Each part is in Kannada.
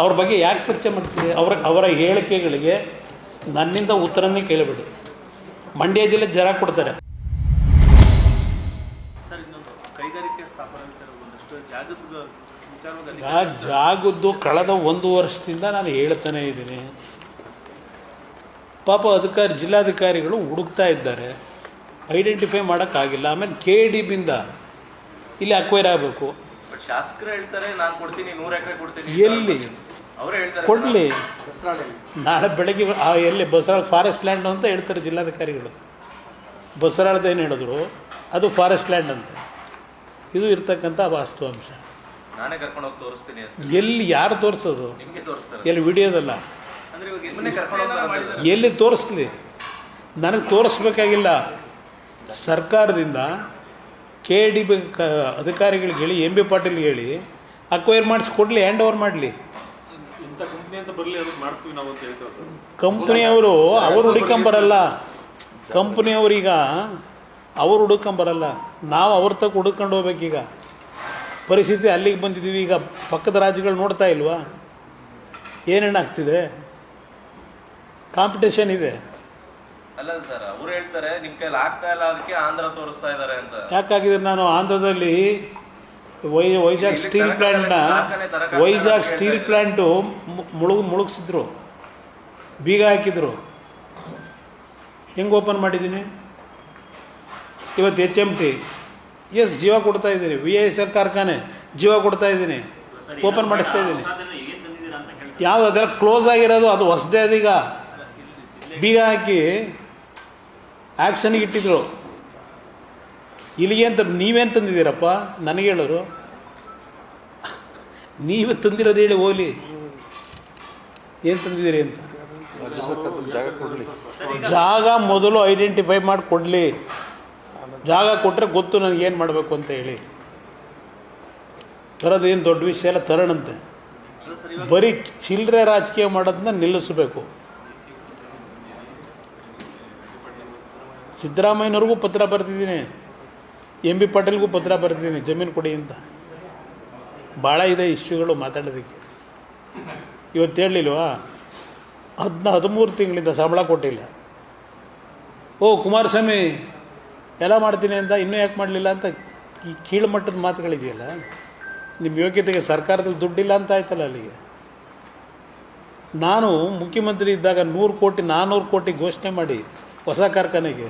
ಅವ್ರ ಬಗ್ಗೆ ಯಾಕೆ ಚರ್ಚೆ ಮಾಡ್ತೀರಿ ಅವರ ಅವರ ಹೇಳಿಕೆಗಳಿಗೆ ನನ್ನಿಂದ ಉತ್ತರನೇ ಕೇಳಬೇಡಿ. ಮಂಡ್ಯ ಜಿಲ್ಲೆ ಜರ ಕೊಡ್ತಾರೆ. ಜಾಗದ್ದು ಕಳೆದ ಒಂದು ವರ್ಷದಿಂದ ನಾನು ಹೇಳ್ತಾನೆ ಇದ್ದೀನಿ. ಪಾಪ ಅಧಿಕಾರಿ ಜಿಲ್ಲಾಧಿಕಾರಿಗಳು ಹುಡುಕ್ತಾ ಇದ್ದಾರೆ. ಐಡೆಂಟಿಫೈ ಮಾಡೋಕ್ಕಾಗಿಲ್ಲ. ಆಮೇಲೆ ಕೆ ಡಿ ಬಿಂದ ಇಲ್ಲಿ ಅಕ್ವೈರ್ ಆಗಬೇಕು. ಶಾಸಕರು ಹೇಳ್ತಾರೆ ನಾನು ಕೊಡ್ತೀನಿ ನೂರ ಎಕರೆ ಕೊಡ್ತೀನಿ ಎಲ್ಲಿ? ಅವರೇ ಹೇಳ್ತಾರೆ. ಕೊಡಲಿ. ನಾಳೆ ಬೆಳಗ್ಗೆ ಆ ಎಲ್ಲಿ ಬಸರಾಳ ಫಾರೆಸ್ಟ್ ಲ್ಯಾಂಡ್ ಅಂತ ಹೇಳ್ತಾರೆ ಜಿಲ್ಲಾಧಿಕಾರಿಗಳು. ಬಸರಾಳದ ಏನು ಹೇಳಿದ್ರು? ಅದು ಫಾರೆಸ್ಟ್ ಲ್ಯಾಂಡ್ ಅಂತ. ಇದು ಇರ್ತಕ್ಕಂಥ ವಾಸ್ತವಾಂಶ ನಾನೇ ಕರ್ಕೊಂಡು ಹೋಗಿ ತೋರಿಸ್ತೀನಿ ಅಂತ. ಎಲ್ಲಿ ಯಾರು ತೋರಿಸೋದು? ನಿಮಗೆ ತೋರಿಸ್ತಾರೆ. ಎಲ್ಲಿ ವಿಡಿಯೋದಲ್ಲ? ಎಲ್ಲಿ ತೋರಿಸ್ಲಿ? ನನಗೆ ತೋರಿಸ್ಬೇಕಾಗಿಲ್ಲ. ಸರ್ಕಾರದಿಂದ ಕೆ ಡಿ ಬಿ ಕ ಅಧಿಕಾರಿಗಳಿಗೆ ಹೇಳಿ ಎಂ ಬಿ ಪಾಟೀಲ್ಗೆ ಹೇಳಿ ಅಕ್ವೈರ್ ಮಾಡಿಸ್ಕೊಡ್ಲಿ ಹ್ಯಾಂಡ್ ಓವರ್ ಮಾಡಲಿ. ಕಂಪ್ನಿಯವರು ಅವ್ರು ಹುಡುಕೊಂಬರಲ್ಲ. ಕಂಪ್ನಿಯವ್ರೀಗ ಅವ್ರು ಹುಡುಕೊಂಬರಲ್ಲ. ನಾವು ಅವ್ರ ತಕ್ಕ ಹುಡುಕೊಂಡು ಹೋಗ್ಬೇಕೀಗ. ಪರಿಸ್ಥಿತಿ ಅಲ್ಲಿಗೆ ಬಂದಿದ್ದೀವಿ ಈಗ ಪಕ್ಕದ ರಾಜ್ಯಗಳು ನೋಡ್ತಾ ಇಲ್ವಾ? ಏನೇನಾಗ್ತಿದೆ ಕಾಂಪಿಟೇಷನ್ ಇದೆ. ಅಲ್ಲ ಸರ್ ಅವ್ರು ಹೇಳ್ತಾರೆ ನಿಮ್ ಕೈಲಿ ಆಗ್ತಾ ಇಲ್ಲ ಅದಕ್ಕೆ ಆಂಧ್ರ ತೋರಿಸ್ತಾ ಇದಾರೆ ಅಂತ. ಯಾಕಾಗಿದೆ ನಾನು ಆಂಧ್ರದಲ್ಲಿ? ವೈ ವೈಜಾಗ್ ಸ್ಟೀಲ್ ಪ್ಲ್ಯಾಂಟ್ನ ವೈಜಾಗ್ ಸ್ಟೀಲ್ ಪ್ಲ್ಯಾಂಟು ಮುಳುಗು ಮುಳುಗಿಸಿದ್ರು. ಬೀಗ ಹಾಕಿದ್ರು. ಹೆಂಗೆ ಓಪನ್ ಮಾಡಿದ್ದೀನಿ? ಇವತ್ತು ಎಚ್ ಎಂ ಟಿ ಎಸ್ ಜೀವ ಕೊಡ್ತಾ ಇದ್ದೀನಿ. ವಿ ಐ ಎಸ್ ಎಲ್ ಕಾರ್ಖಾನೆ ಜೀವ ಕೊಡ್ತಾ ಇದ್ದೀನಿ. ಓಪನ್ ಮಾಡಿಸ್ತಾ ಇದ್ದೀನಿ. ಯಾವುದು ಅದೆಲ್ಲ ಕ್ಲೋಸ್ ಆಗಿರೋದು ಅದು ಹೊಸದೇ ಅದೀಗ. ಬೀಗ ಹಾಕಿ ಆ್ಯಕ್ಷನ್ಗೆ ಇಟ್ಟಿದ್ರು. ಇಲ್ಲಿಗೆ ಅಂತ ನೀವೇನು ತಂದಿದ್ದೀರಪ್ಪ? ನನಗೆ ಹೇಳೋರು. ನೀವು ತಂದಿರೋದು ಹೇಳಿ ಹೋಗ್ಲಿ. ಏನು ತಂದಿದ್ದೀರಿ ಅಂತ? ಜಾಗ ಮೊದಲು ಐಡೆಂಟಿಫೈ ಮಾಡಿ ಕೊಡಲಿ ಜಾಗ ಕೊಟ್ಟರೆ ಗೊತ್ತು ನನಗೆ ಏನು ಮಾಡಬೇಕು ಅಂತ ಹೇಳಿ. ತರೋದು ಏನು ದೊಡ್ಡ ವಿಷಯ ಎಲ್ಲ ತರೋಣಂತೆ. ಬರೀ ಚಿಲ್ಲರೆ ರಾಜಕೀಯ ಮಾಡೋದನ್ನ ನಿಲ್ಲಿಸಬೇಕು. ಸಿದ್ದರಾಮಯ್ಯನವ್ರಿಗೂ ಪತ್ರ ಬರೆದಿದ್ದೀನಿ. ಎಂ ಬಿ ಪಾಟೀಲ್ಗೂ ಪತ್ರ ಬರೆದಿದ್ದೀನಿ ಜಮೀನು ಕೊಡಿ ಅಂತ. ಭಾಳ ಇದೆ ಇಶ್ಯೂಗಳು ಮಾತಾಡೋದಕ್ಕೆ. ಇವತ್ತು ಹೇಳಲಿಲ್ವಾ ಹದಿನ, ಹದಿಮೂರು ತಿಂಗಳಿಂದ ಸಂಬಳ ಕೊಟ್ಟಿಲ್ಲ. ಓ, ಕುಮಾರಸ್ವಾಮಿ, ಎಲ್ಲ ಮಾಡ್ತೀನಿ ಅಂತ ಇನ್ನೂ ಯಾಕೆ ಮಾಡಲಿಲ್ಲ ಅಂತ ಈ ಕೀಳುಮಟ್ಟದ ಮಾತುಗಳಿದೆಯಲ್ಲ? ನಿಮ್ಮ ಯೋಗ್ಯತೆಗೆ ಸರ್ಕಾರದಲ್ಲಿ ದುಡ್ಡಿಲ್ಲ ಅಂತ ಆಯ್ತಲ್ಲ ಅಲ್ಲಿಗೆ. ನಾನು ಮುಖ್ಯಮಂತ್ರಿ ಇದ್ದಾಗ ನೂರು ಕೋಟಿ ನಾನ್ನೂರು ಕೋಟಿ ಘೋಷಣೆ ಮಾಡಿ ಹೊಸ ಕಾರ್ಖಾನೆಗೆ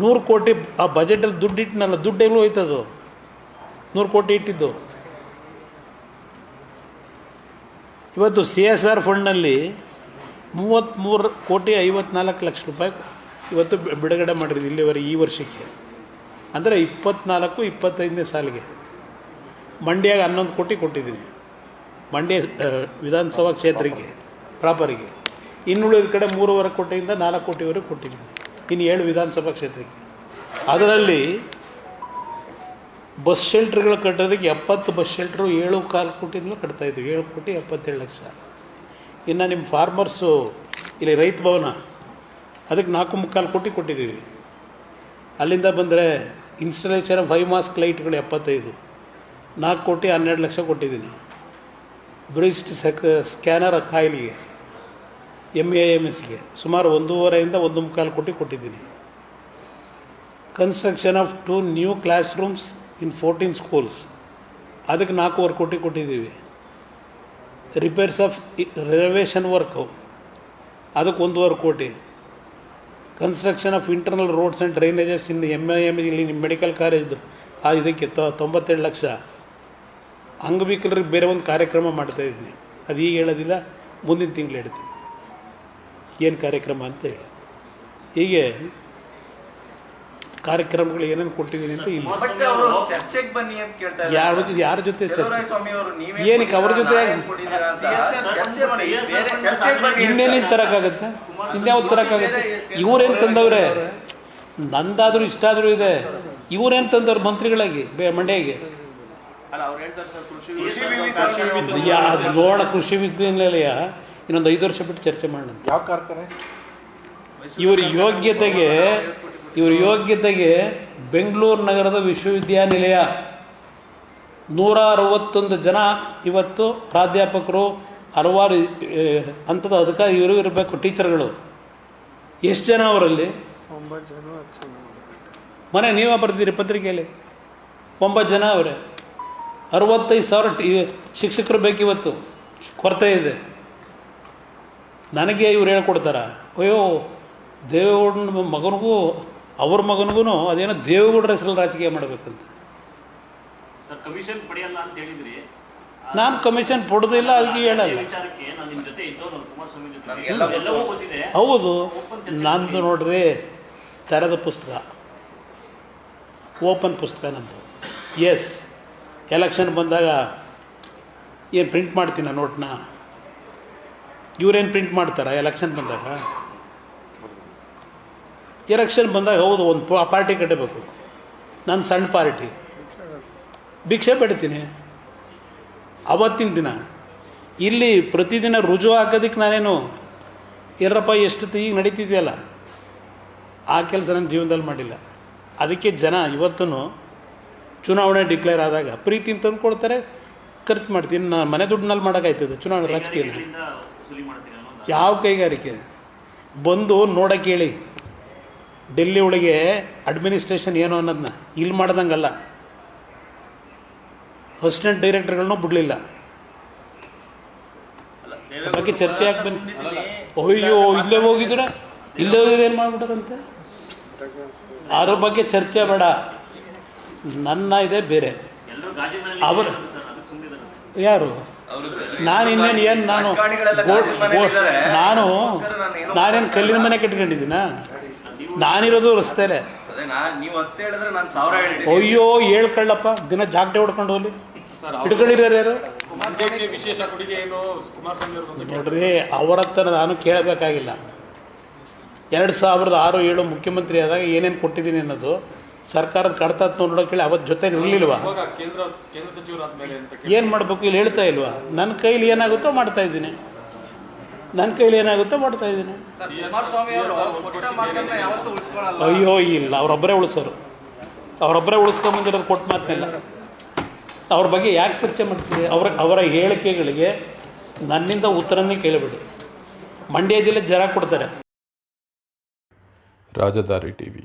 ನೂರು ಕೋಟಿ ಆ ಬಜೆಟಲ್ಲಿ ದುಡ್ಡು ಇಟ್ಟನಲ್ಲ ದುಡ್ಡು ಎಲ್ಲೂ ಹೋಯ್ತದು? ನೂರು ಕೋಟಿ ಇಟ್ಟಿದ್ದು. ಇವತ್ತು ಸಿ ಎಸ್ ಆರ್ ಫಂಡ್ನಲ್ಲಿ ಮೂವತ್ತ್ಮೂರು ಕೋಟಿ ಐವತ್ನಾಲ್ಕು ಲಕ್ಷ ರೂಪಾಯಿ ಇವತ್ತು ಬಿಡುಗಡೆ ಮಾಡಿರೋದು ಇಲ್ಲಿವರೆಗೆ ಈ ವರ್ಷಕ್ಕೆ. ಅಂದರೆ ಇಪ್ಪತ್ನಾಲ್ಕು, ಇಪ್ಪತ್ತೈದನೇ ಸಾಲಿಗೆ. ಮಂಡ್ಯಾಗ ಹನ್ನೊಂದು ಕೋಟಿ ಕೊಟ್ಟಿದ್ದೀನಿ. ಮಂಡ್ಯ ವಿಧಾನಸಭಾ ಕ್ಷೇತ್ರಕ್ಕೆ, ಪ್ರಾಪರಿಗೆ. ಇನ್ನುಳಿದ ಕಡೆ ಮೂರುವರೆ ಕೋಟಿಯಿಂದ ನಾಲ್ಕು ಕೋಟಿವರೆಗೆ ಕೊಟ್ಟಿದ್ದೀನಿ. ಇನ್ನು ಏಳು ವಿಧಾನಸಭಾ ಕ್ಷೇತ್ರಕ್ಕೆ. ಅದರಲ್ಲಿ ಬಸ್ ಶೆಲ್ಟ್ರ್ಗಳು ಕಟ್ಟೋದಕ್ಕೆ ಎಪ್ಪತ್ತು ಬಸ್ ಶೆಲ್ಟ್ರು ಏಳು ಕಾಲು ಕಟ್ತಾ ಇದ್ವಿ. ಏಳು ಕೋಟಿ ಎಪ್ಪತ್ತೇಳು ಲಕ್ಷ. ಇನ್ನು ನಿಮ್ಮ ಫಾರ್ಮರ್ಸು ಇಲ್ಲಿ ರೈತ ಭವನ, ಅದಕ್ಕೆ ನಾಲ್ಕು ಮುಕ್ಕಾಲು ಕೋಟಿ ಕೊಟ್ಟಿದ್ದೀವಿ. ಅಲ್ಲಿಂದ ಬಂದರೆ ಇನ್ಸ್ಟಾಲೇಷನ್ ಆಫ್ ಫೈವ್ ಮಾಸ್ಕ್ ಲೈಟ್ಗಳು ಎಪ್ಪತ್ತೈದು, ನಾಲ್ಕು ಕೋಟಿ ಹನ್ನೆರಡು ಲಕ್ಷ ಕೊಟ್ಟಿದ್ದೀನಿ. ಬ್ರಿಸ್ಟ್ ಸೆಕ್, ಸ್ಕ್ಯಾನರ್ ಕಾಯಿಲಿಗೆ. ಎಂ ಎ ಎಂ ಎಸ್ಗೆ ಸುಮಾರು ಒಂದೂವರೆಯಿಂದ ಒಂದು ಮುಕ್ಕಾಲು ಕೋಟಿ ಕೊಟ್ಟಿದ್ದೀನಿ. Construction of two new class rooms in fourteen schools ಅದಕ್ಕೆ ನಾಲ್ಕೂವರೆ ಕೋಟಿ ಕೊಟ್ಟಿದ್ದೀವಿ. ರಿಪೇರ್ಸ್ ಆಫ್ ರಿನೋವೇಷನ್ ವರ್ಕು ಅದಕ್ಕೆ ಒಂದೂವರೆ ಕೋಟಿ. Construction of internal roads and drainages in M A M ಇಲ್ಲಿ ನಿಮ್ಮ ಮೆಡಿಕಲ್ ಕಾಲೇಜ್ದು ಆ ಇದಕ್ಕೆ ತೊಂಬತ್ತೆರಡು ಲಕ್ಷ. ಅಂಗವಿಕಲರಿಗೆ ಬೇರೆ ಒಂದು ಕಾರ್ಯಕ್ರಮ ಮಾಡ್ತಾಯಿದ್ದೀನಿ ಅದು ಈಗ ಹೇಳೋದಿಲ್ಲ, ಮುಂದಿನ ತಿಂಗಳು ಹೇಳ್ತೀನಿ. ಏನು ಕಾರ್ಯಕ್ರಮ ಅಂತ ಹೇಳಿ. ಹೀಗೆ ಕಾರ್ಯಕ್ರಮಗಳು ಏನೇನು ಕೊಟ್ಟಿದ್ದೀನಿ ಅಂತ ಇಲ್ಲ. ಬಟ್ ಅವರು ಚರ್ಚೆಗೆ ಬನ್ನಿ ಅಂತ ಕೇಳ್ತಾ ಯಾರ ಜೊತೆ ಯಾರ ಜೊತೆ ಚರ್ಚೆ? ಸ್ವಾಮಿ ಅವರು ನೀವೇ ಏನಕ್ಕೆ ಅವ್ರ ಜೊತೆ. ಇನ್ನೇನೇನು ತರೋಕ್ಕಾಗತ್ತೆ? ಇನ್ಯಾವ್ದು ತರೋಕ್ಕಾಗತ್ತೆ? ಇವರೇನು ತಂದವ್ರೆ? ನಂದಾದರೂ ಇಷ್ಟ ಆದರೂ ಇದೆ. ಇವ್ರೇನು ತಂದವ್ರು ಮಂತ್ರಿಗಳಾಗಿ ಬೇ ಮಂಡ್ಯಗೆ? ಅಲ್ಲ ಅವ್ರು ಹೇಳ್ತಾರೆ ಸರ್ ಕೃಷಿ ಕೃಷಿ ವಿವಿ ವಿವಿ ಯಾ ನೋಡ ಕೃಷಿ ವಿಶ್ವವಿದ್ಯಾನಿಲಯ ಇನ್ನೊಂದು ಐದು ವರ್ಷ ಬಿಟ್ಟು ಚರ್ಚೆ ಮಾಡೋಣ. ಯಾವ ಕಾರ್ಖಾನೆ? ಇವ್ರ ಯೋಗ್ಯತೆಗೆ ಇವ್ರ ಯೋಗ್ಯತೆಗೆ ಬೆಂಗಳೂರು ನಗರದ ವಿಶ್ವವಿದ್ಯಾನಿಲಯ ನೂರ ಅರವತ್ತೊಂದು ಜನ ಇವತ್ತು ಪ್ರಾಧ್ಯಾಪಕರು ಹಲವಾರು ಹಂತದ ಅಧಿಕಾರಿ ಇವರು ಇರಬೇಕು ಟೀಚರ್ಗಳು. ಎಷ್ಟು ಜನ ಅವರಲ್ಲಿ? ಮನೆ ನೀವೇ ಬರ್ತೀರಿ ಪತ್ರಿಕೆಯಲ್ಲಿ. ಒಂಬತ್ತು ಜನ ಅವರೇ. ಅರವತ್ತೈದು ಸಾವಿರ ಟಿ ಶಿಕ್ಷಕರು ಬೇಕಿವತ್ತು. ಕೊರತೆ ಇದೆ. ನನಗೆ ಇವ್ರು ಹೇಳ್ಕೊಡ್ತಾರ ಅಯ್ಯೋ ದೇವೇಗೌಡನ ಮಗನಿಗೂ ಅವ್ರ ಮಗನಿಗೂ ಅದೇನೋ ದೇವೇಗೌಡರ ಹೆಸರಲ್ಲಿ ರಾಜಕೀಯ ಮಾಡಬೇಕಂತ. ಸರ್ ಕಮಿಷನ್ ಪಡೆಯಲ್ಲ ಅಂತ ಹೇಳಿದ್ರಿ. ನಾನು ಕಮಿಷನ್ ಪಡೆದಿಲ್ಲ ಅದಕ್ಕೆ ಅದೇ ಹೇಳಲ್ಲ. ಹೌದು. ನಂದು ನೋಡ್ರಿ ತೆರೆದ ಪುಸ್ತಕ. ಓಪನ್ ಪುಸ್ತಕ ನಂದು. ಎಸ್ ಎಲೆಕ್ಷನ್ ಬಂದಾಗ ಏನು ಪ್ರಿಂಟ್ ಮಾಡ್ತೀನಿ ನೋಟ್ನ? ಇವ್ರೇನು ಪ್ರಿಂಟ್ ಮಾಡ್ತಾರ ಎಲೆಕ್ಷನ್ ಬಂದಾಗ? ಎಲೆಕ್ಷನ್ ಬಂದಾಗ ಹೌದು, ಒಂದು ಪಾರ್ಟಿ ಕಟ್ಟಬೇಕು. ನನ್ನ ಸಣ್ಣ ಪಾರ್ಟಿ. ಭಿಕ್ಷೆ ಪಡಿತೀನಿ. ಅವತ್ತಿನ ದಿನ, ಇಲ್ಲಿ ಪ್ರತಿದಿನ ರುಜು ಹಾಕೋದಕ್ಕೆ ನಾನೇನು ಎಲ್ಲರಪ್ಪ ಎಷ್ಟು ಈಗ ನಡೀತಿದೆಯಲ್ಲ? ಆ ಕೆಲಸ ನನ್ನ ಜೀವನದಲ್ಲಿ ಮಾಡಿಲ್ಲ. ಅದಕ್ಕೆ ಜನ ಇವತ್ತೂ ಚುನಾವಣೆ ಡಿಕ್ಲೇರ್ ಆದಾಗ ಪ್ರೀತಿ ತಂದು ಕೊಡ್ತಾರೆ ಖರ್ಚು ಮಾಡ್ತೀನಿ. ನಾನು ಮನೆ ದುಡ್ಡಿನಲ್ಲಿ ಮಾಡೋಕ್ಕಾಯ್ತದೆ, ಚುನಾವಣೆ ರಾಜಕೀಯ ಯಾವ ಕೈಗಾರಿಕೆ? ಬಂದು ನೋಡಕ್ಕೆ ಹೇಳಿ ಡೆಲ್ಲಿ ಒಳಗೆ ಅಡ್ಮಿನಿಸ್ಟ್ರೇಷನ್ ಏನು ಅನ್ನೋದನ್ನ ಇಲ್ಲಿ ಮಾಡ್ದಂಗಲ್ಲ. ಅಸಿಸ್ಟೆಂಟ್ ಡೈರೆಕ್ಟರ್ಗಳನ್ನೂ ಬಿಡಲಿಲ್ಲ. ಬಗ್ಗೆ ಚರ್ಚೆ ಯಾಕೆ ಬನ್ನಿ ಅಯ್ಯೋ ಇಲ್ಲೇ ಹೋಗಿದ್ರೆ? ಇಲ್ಲೇ ಹೋಗಿದ್ರೆ ಏನು ಮಾಡ್ಬಿಟ್ರಂತೆ ಅದ್ರ ಬಗ್ಗೆ ಚರ್ಚೆ ಬೇಡ. ನನ್ನ ಇದೆ ಬೇರೆ. ಅವರು- ಯಾರು. ನಾನು ಇನ್ನೇನು ಏನು ನಾನು. ನಾನು ನಾನೇನು ಕಲ್ಲಿನ ಮನೆ ಕಟ್ಕೊಂಡಿದ್ದೀನ ನಾನಿರೋದು ರಸ್ತೆಲೆ. ಅಯ್ಯೋ ನಾ ಕಳ್ಳಪ್ಪ ಹತ್ತು ಹೇಳಿದ್ರೆ ನಾನು ಸಾವಿರ ಹೇಳಿದ್ದೀನಿ. ಅಯ್ಯೋ ಹೇಳ್ಕೊಳ್ಳಪ್ಪ ದಿನ ಜಾಗಟೆ ಹೊಡ್ಕೊಂಡು ಹೋಗ್ಲಿ. ಹಿಡ್ಕೊಂಡಿರೋರು ಯಾರು? ನೋಡ್ರಿ ಅವರ ಹತ್ರ ನಾನು ಕೇಳಬೇಕಾಗಿಲ್ಲ. ಎರಡು ಸಾವಿರದ ಆರು ಏಳು ಮುಖ್ಯಮಂತ್ರಿ ಆದಾಗ ಏನೇನು ಕೊಟ್ಟಿದ್ದೀನಿ ಅನ್ನೋದು ಸರ್ಕಾರದ ಕಡತ ನೋಡೋಕೆ ಹೇಳಿ ಅವತ್ತು ಜೊತೆ ಇರಲಿಲ್ವಾ? ಏನು ಮಾಡಬೇಕು ಇಲ್ಲಿ ಹೇಳ್ತಾ ಇಲ್ವಾ? ನನ್ನ ಕೈಲಿ ಏನಾಗುತ್ತೋ ಮಾಡ್ತಾ ಇದ್ದೀನಿ. ನನ್ನ ಕೈಲಿ ಏನಾಗುತ್ತೋ ಮಾಡ್ತಾ ಇದ್ದೀನಿ. ಸರ್ ಕುಮಾರಸ್ವಾಮಿ ಅವರು ಕೊಟ್ಟ ಮಾತನ್ನ ಯಾವತ್ತೂ ಉಳಿಸ್ಕೊಳ್ಳಲ್ಲ ಅಯ್ಯೋ ಇಲ್ಲ ಅವರೊಬ್ಬರೇ ಉಳಿಸೋರು. ಅವರೊಬ್ಬರೇ ಉಳಿಸ್ಕೊಂಬಂದಿರೋದು ಕೊಟ್ಟು ಮಾತಿಲ್ಲ. ಅವ್ರ ಬಗ್ಗೆ ಯಾಕೆ ಚರ್ಚೆ ಮಾಡ್ತೀವಿ ಅವರ ಅವರ ಹೇಳಿಕೆಗಳಿಗೆ ನನ್ನಿಂದ ಉತ್ತರನೇ ಕೇಳಿಬಿಡಿ. ಮಂಡ್ಯ ಜಿಲ್ಲೆ ಜರ ಕೊಡ್ತಾರೆ. ರಾಜಧಾರಿ ಟಿವಿ.